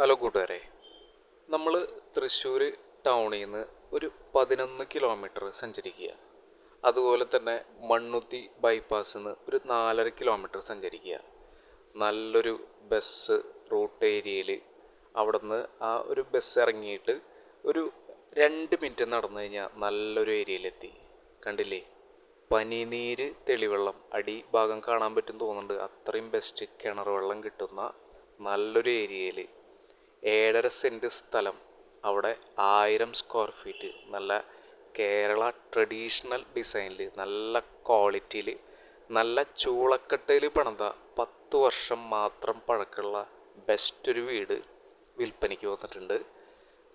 Hello കൂട്ടുകാരെ. നമ്മൾ തൃശ്ശൂർ ടൗണിൽ നിന്ന് ഒരു പതിനൊന്ന് കിലോമീറ്റർ സഞ്ചരിക്കുക. അതുപോലെ തന്നെ മണ്ണുത്തി ബൈപ്പാസിൽ നിന്ന് ഒരു നാലര കിലോമീറ്റർ സഞ്ചരിക്കുക. നല്ലൊരു ബസ് റൂട്ട് ഏരിയയിൽ അവിടെ നിന്ന് ആ ഒരു ബസ് ഇറങ്ങിയിട്ട് ഒരു രണ്ട് മിനിറ്റ് നടന്നു കഴിഞ്ഞാൽ നല്ലൊരു ഏരിയയിലെത്തി. കണ്ടില്ലേ? പനിനീര് തെളിവെള്ളം അടി ഭാഗം കാണാൻ പറ്റും തോന്നുന്നുണ്ട്. അത്രയും ബെസ്റ്റ് കിണർ വെള്ളം കിട്ടുന്ന നല്ലൊരു ഏരിയയിൽ ഏഴര സെന്റ് സ്ഥലം. അവിടെ ആയിരം സ്ക്വയർ ഫീറ്റ് നല്ല കേരള ട്രഡീഷണൽ ഡിസൈനിൽ നല്ല ക്വാളിറ്റിയിൽ നല്ല ചൂളക്കട്ടയിൽ പണിത പത്ത് വർഷം മാത്രം പഴക്കമുള്ള ബെസ്റ്റ് ഒരു വീട് വിൽപ്പനയ്ക്ക് വന്നിട്ടുണ്ട്.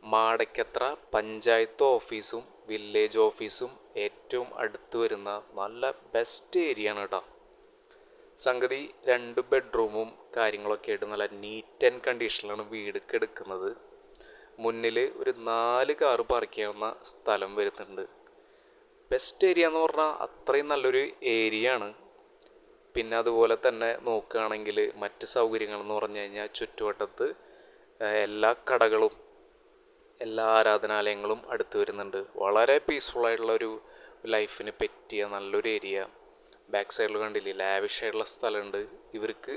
മാടക്കത്ര പഞ്ചായത്ത് ഓഫീസും വില്ലേജ് ഓഫീസും ഏറ്റവും അടുത്ത് വരുന്ന നല്ല ബെസ്റ്റ് ഏരിയ ആണ് കേട്ടോ സംഗതി രണ്ട് ബെഡ്റൂമും കാര്യങ്ങളൊക്കെ ആയിട്ട് നല്ല നീറ്റ് ആൻഡ് കണ്ടീഷനിലാണ് വീട് എടുക്കുന്നത്. മുന്നിൽ ഒരു നാല് കാറ് പാർക്ക് ചെയ്യാവുന്ന സ്ഥലം വരുന്നുണ്ട്. ബെസ്റ്റ് ഏരിയ എന്ന് പറഞ്ഞാൽ അത്രയും നല്ലൊരു ഏരിയ ആണ്. പിന്നെ അതുപോലെ തന്നെ നോക്കുകയാണെങ്കിൽ മറ്റ് സൗകര്യങ്ങൾ എന്ന് പറഞ്ഞു കഴിഞ്ഞാൽ ചുറ്റുവട്ടത്ത് എല്ലാ കടകളും എല്ലാ ആരാധനാലയങ്ങളും അടുത്ത് വരുന്നുണ്ട്. വളരെ പീസ്ഫുൾ ആയിട്ടുള്ള ഒരു ലൈഫിന് പറ്റിയ നല്ലൊരു ഏരിയ ബാക്ക് സൈഡിൽ കണ്ടില്ലേ ലാവിഷ് ആയിട്ടുള്ള സ്ഥലമുണ്ട്. ഇവർക്ക്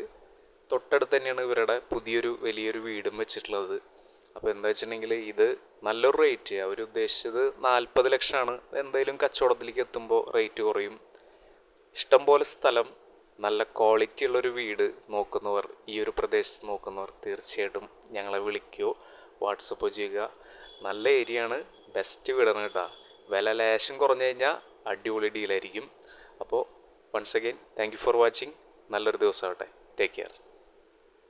തൊട്ടടുത്ത് തന്നെയാണ് ഇവരുടെ പുതിയൊരു വലിയൊരു വീടും വെച്ചിട്ടുള്ളത്. അപ്പോൾ എന്താ വെച്ചിട്ടുണ്ടെങ്കിൽ ഇത് നല്ലൊരു റേറ്റ് അവർ ഉദ്ദേശിച്ചത് നാൽപ്പത് ലക്ഷമാണ്. എന്തായാലും കച്ചവടത്തിലേക്ക് എത്തുമ്പോൾ റേറ്റ് കുറയും. ഇഷ്ടം പോലെ സ്ഥലം നല്ല ക്വാളിറ്റി ഉള്ളൊരു വീട് നോക്കുന്നവർ ഈ ഒരു പ്രദേശത്ത് നോക്കുന്നവർ തീർച്ചയായിട്ടും ഞങ്ങളെ വിളിക്കുകയോ വാട്സപ്പ് ചെയ്യുക. നല്ല ഏരിയ ആണ്. ബെസ്റ്റ് വീടാണ് കേട്ടോ. വില ലേശം കുറഞ്ഞു കഴിഞ്ഞാൽ അടിപൊളി ഡീലായിരിക്കും അപ്പോൾ once again thank you for watching നല്ലൊരു ദിവസമാവട്ടെ. Take care